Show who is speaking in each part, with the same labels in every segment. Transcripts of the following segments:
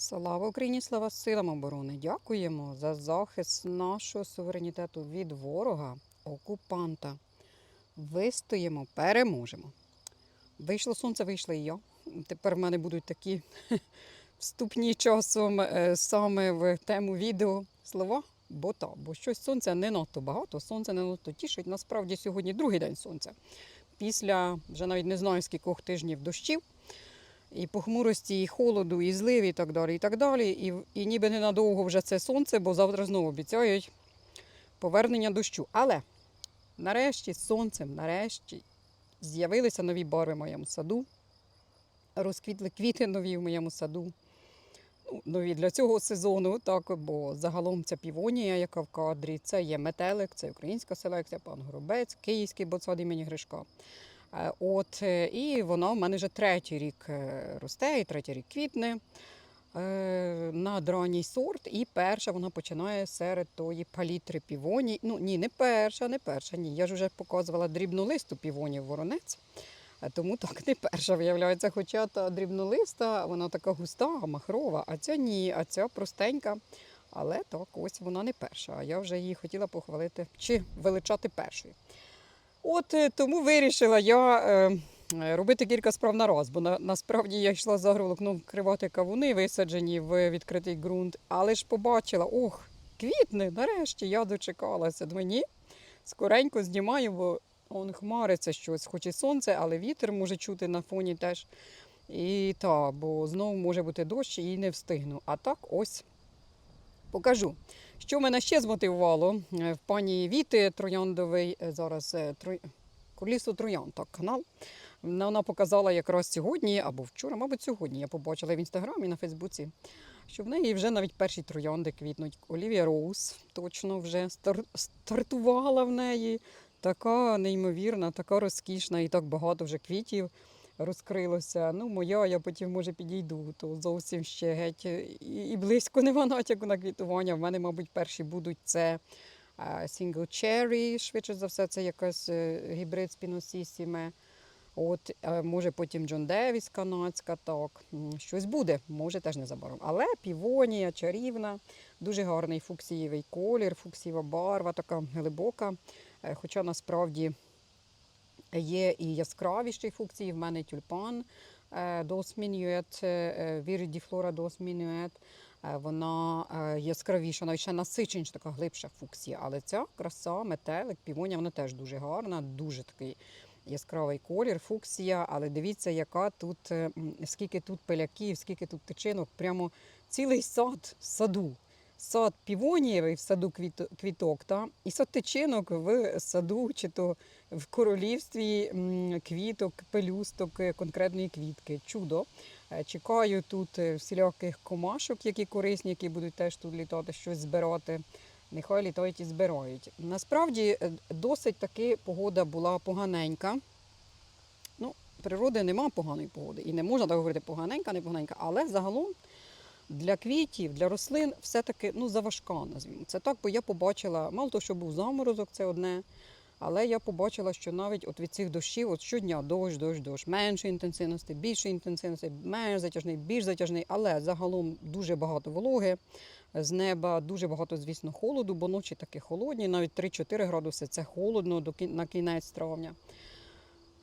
Speaker 1: Слава Україні, слава силам оборони! Дякуємо за захист нашого суверенітету від ворога, окупанта. Вистоїмо, переможемо. Вийшло сонце, вийшла і я. Тепер в мене будуть такі вступні часом е, саме в тему відео слова. Бо так, бо щось сонця не надто багато, сонце не надто тішить. Насправді сьогодні другий день сонця. Після вже навіть не знаю скількох тижнів дощів і похмурості, і холоду, і злив, і так далі. І так далі. І, і ніби ненадовго вже це сонце, бо завтра знову обіцяють повернення дощу. Але нарешті сонцем, нарешті з'явилися нові барви в моєму саду. Розквітли квіти нові в моєму саду. Ну, нові для цього сезону, так, бо загалом ця півонія, яка в кадрі, це є метелик, це українська селекція, пан Горобець, київський ботсад імені Гришка. Е, От, е, і вона в мене вже третій рік е, росте, і третій рік квітне на дранній сорт. І перша вона починає серед тої палітри півоній. Ну ні, не перша, не перша. Ні. Я ж вже показувала дрібнолисту півонів воронець. Тому так не перша виявляється. Хоча та дрібнолиста, вона така густа, махрова, а ця ні, а ця простенька. Але так, ось вона не перша. А я вже її хотіла похвалити чи величати першою. От е, тому вирішила я е, е, робити кілька справ на раз, бо на, насправді я йшла за ну, кривати кавуни, висаджені в відкритий ґрунт, але ж побачила, ох, квітне, нарешті я дочекалася. Думаю, ні, скоренько знімаю, бо он хмариться щось, хоч і сонце, але вітер може чути на фоні теж. І так, бо знову може бути дощ і не встигну. А так ось покажу. Що мене ще змотивувало Е, в пані Віти Трояндовий е, зараз е, Тро... Троян, так, канал. Вона показала якраз сьогодні або вчора, мабуть, сьогодні. Я побачила в інстаграмі на Фейсбуці, що в неї вже навіть перші троянди квітнуть. Олівія Роуз точно вже стар- стартувала в неї. Така неймовірна, така розкішна і так багато вже квітів розкрилося. Ну, моя, я потім може підійду, то зовсім ще геть і, і близько нема натяку на квітування. В мене, мабуть, перші будуть це е, Single Cherry, швидше за все, це якась е, гібрид спіносісіме. От, е, може потім Джон Девіс канадська, так. Щось буде, може теж незабаром. Але півонія, чарівна, дуже гарний фуксієвий колір, фуксієва барва, така глибока. Е, Хоча насправді є і яскравіші функції. В мене тюльпан е, досмінюет, вірдіфлора досмінюет. Вона е, яскравіша, навіть ще насиченіша, така глибша фуксія. Але ця краса, метелик, півоня, вона теж дуже гарна, дуже такий яскравий колір, фуксія. Але дивіться, яка тут, е, скільки тут пиляків, скільки тут тичинок, прямо цілий сад в саду. Сад півонієвий в саду квіто- квіток, та? і сад тичинок в саду, чи то в королівстві квіток, пелюсток е, конкретної квітки. Чудо. Е, Чекаю тут е, всіляких комашок, які корисні, які будуть теж тут літати, щось збирати. Нехай літають і збирають. Насправді досить таки погода була поганенька. Ну, природи нема поганої погоди. І не можна так говорити поганенька, не поганенька, але загалом для квітів, для рослин все-таки ну, заважка, назвімо. Це так, бо я побачила, мало того, що був заморозок, це одне. Але я побачила, що навіть от від цих дощів, от щодня дощ, дощ, дощ, менше інтенсивності, більше інтенсивності, менш затяжний, більш затяжний, але загалом дуже багато вологи з неба, дуже багато, звісно, холоду, бо ночі такі холодні, навіть 3-4 градуси це холодно до на кінець травня.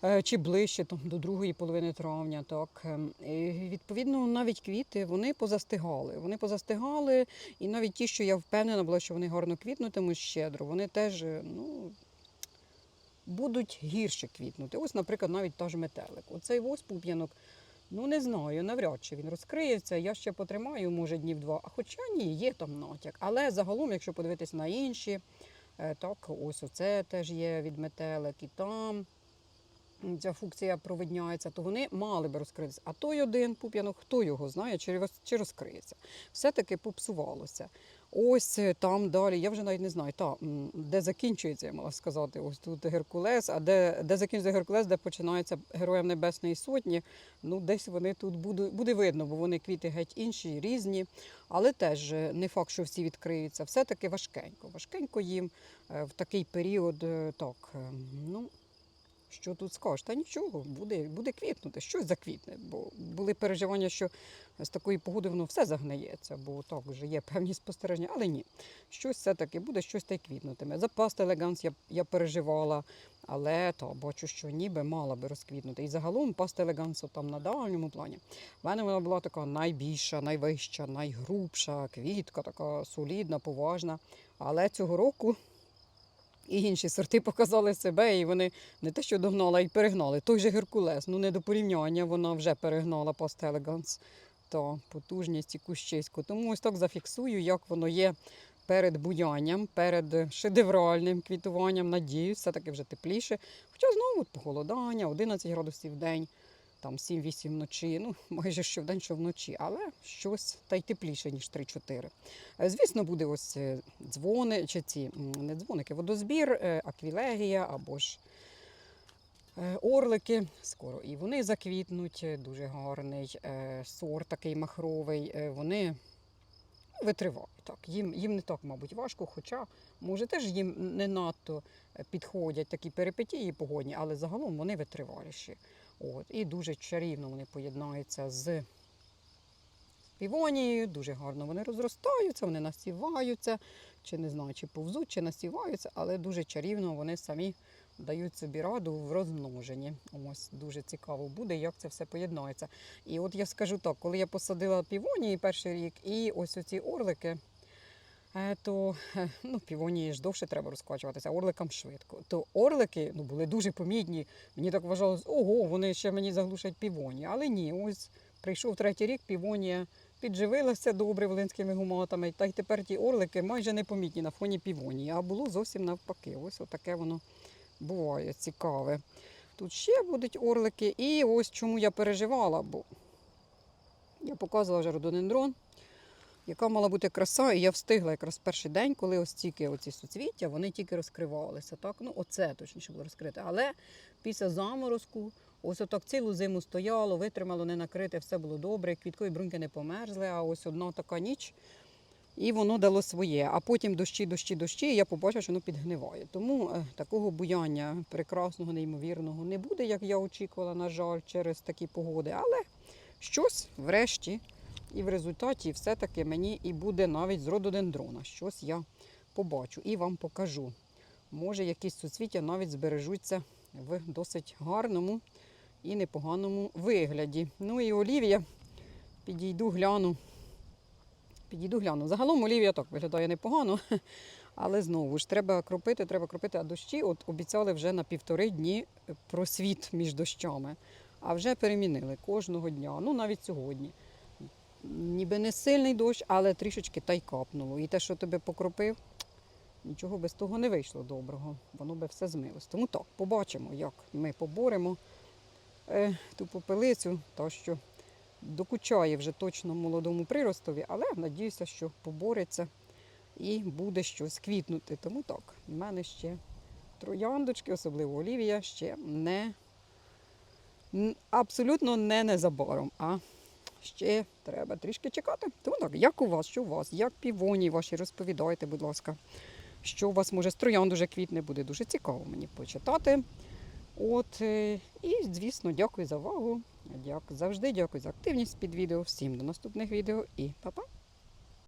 Speaker 1: Е, Чи ближче там, до другої половини травня, так Ем, і, відповідно, навіть квіти вони позастигали. Вони позастигали, і навіть ті, що я впевнена була, що вони гарно квітнутимуть щедро, вони теж е, ну, будуть гірше квітнути. Ось, наприклад, навіть та ж метелик. Оцей ось пуп'янок, ну не знаю, навряд чи він розкриється. Я ще потримаю, може, днів два. А хоча ні, є там натяк. Але загалом, якщо подивитися на інші, е, так, ось оце теж є від метелик, і там ця функція провидняється, то вони мали би розкритися. А той один пуп'янок, хто його знає, чи розкриється. Все-таки попсувалося. Ось е, там далі, я вже навіть не знаю, та, де закінчується, я мала сказати, ось тут Геркулес, а де, де закінчується Геркулес, де починається Героям Небесної Сотні, ну десь вони тут буде, буде видно, бо вони квіти геть інші, різні, але теж е, не факт, що всі відкриються. Все-таки важкенько. Важкенько їм е, в такий період, так, ну, що тут скажеш? Та нічого, буде, буде квітнути, щось заквітне. Бо були переживання, що з такої погоди воно все загниється, бо так вже є певні спостереження, але ні. Щось все-таки буде, щось та й квітнутиме. За паст елеганс я, я переживала, але то бачу, що ніби мала би розквітнути. І загалом паста елеганс там на дальньому плані. В мене вона була така найбільша, найвища, найгрубша квітка, така солідна, поважна. Але цього року і інші сорти показали себе, і вони не те, що догнали, а й перегнали. Той же Геркулес, ну не до порівняння, вона вже перегнала Past Elegance та потужність і кущиську. Тому ось так зафіксую, як воно є перед буянням, перед шедевральним квітуванням. Надіюсь, все-таки вже тепліше. Хоча знову похолодання, 11 градусів в день, там 7-8 вночі. Ну, майже що вдень, що вночі, але щось та й тепліше, ніж 3-4. Е, Звісно, буде ось е, дзвони, чи ці не дзвоники, водозбір, е, аквілегія або ж орлики. Скоро і вони заквітнуть. Дуже гарний сорт, такий махровий. Вони витривають. Так. Їм, їм не так, мабуть, важко, хоча, може, теж їм не надто підходять такі перипетії погодні, але загалом вони витриваліші. От. І дуже чарівно вони поєднаються з півонією, дуже гарно вони розростаються, вони насіваються, чи не знаю, чи повзуть, чи насіваються, але дуже чарівно вони самі дають собі раду в розмноженні. Ось дуже цікаво буде, як це все поєднається. І от я скажу так, коли я посадила півонії перший рік, і ось оці орлики. То е, ну, півонії ж довше треба розкачуватися, орликам швидко. То орлики ну, були дуже помітні. Мені так вважалось, ого, вони ще мені заглушать півоні. Але ні, ось прийшов третій рік, півонія підживилася добре волинськими гуматами, та й тепер ті орлики майже непомітні на фоні півонії, а було зовсім навпаки. Ось отаке воно буває цікаве. Тут ще будуть орлики, і ось чому я переживала, бо я показувала вже рододендрон, яка мала бути краса, і я встигла якраз перший день, коли ось тільки оці суцвіття, вони тільки розкривалися. Так? Ну, оце точніше було розкрите. Але після заморозку, ось отак цілу зиму стояло, витримало, не накрите, все було добре, квіткові бруньки не померзли, а ось одна така ніч. І воно дало своє. А потім дощі, дощі, дощі, і я побачила, що воно підгниває. Тому е, такого буяння прекрасного, неймовірного не буде, як я очікувала, на жаль, через такі погоди. Але щось врешті і в результаті все-таки мені і буде навіть з рододендрона. Щось я побачу і вам покажу. Може, якісь суцвіття навіть збережуться в досить гарному і непоганому вигляді. Ну і Олівія, підійду, гляну. Підійду гляну. Загалом Олівія так виглядає непогано, але знову ж треба кропити, треба кропити, а дощі от обіцяли вже на півтори дні просвіт між дощами. А вже перемінили кожного дня, ну навіть сьогодні. Ніби не сильний дощ, але трішечки та й капнуло. І те, що тебе покропив, нічого без того не вийшло доброго. Воно би все змилось. Тому так, побачимо, як ми поборемо е, ту попелицю, та що докучає вже точно молодому приростові, але надіюся, що побореться і буде щось квітнути. Тому так, в мене ще трояндочки, особливо Олівія, ще не абсолютно не незабаром, а ще треба трішки чекати. Тому так, як у вас, що у вас, як півоні ваші, розповідайте, будь ласка, що у вас може з троянд уже квітне, буде дуже цікаво мені почитати. От, е, і, звісно, дякую за увагу. Дякую завжди, дякую за активність під відео. Всім до наступних відео і па-па!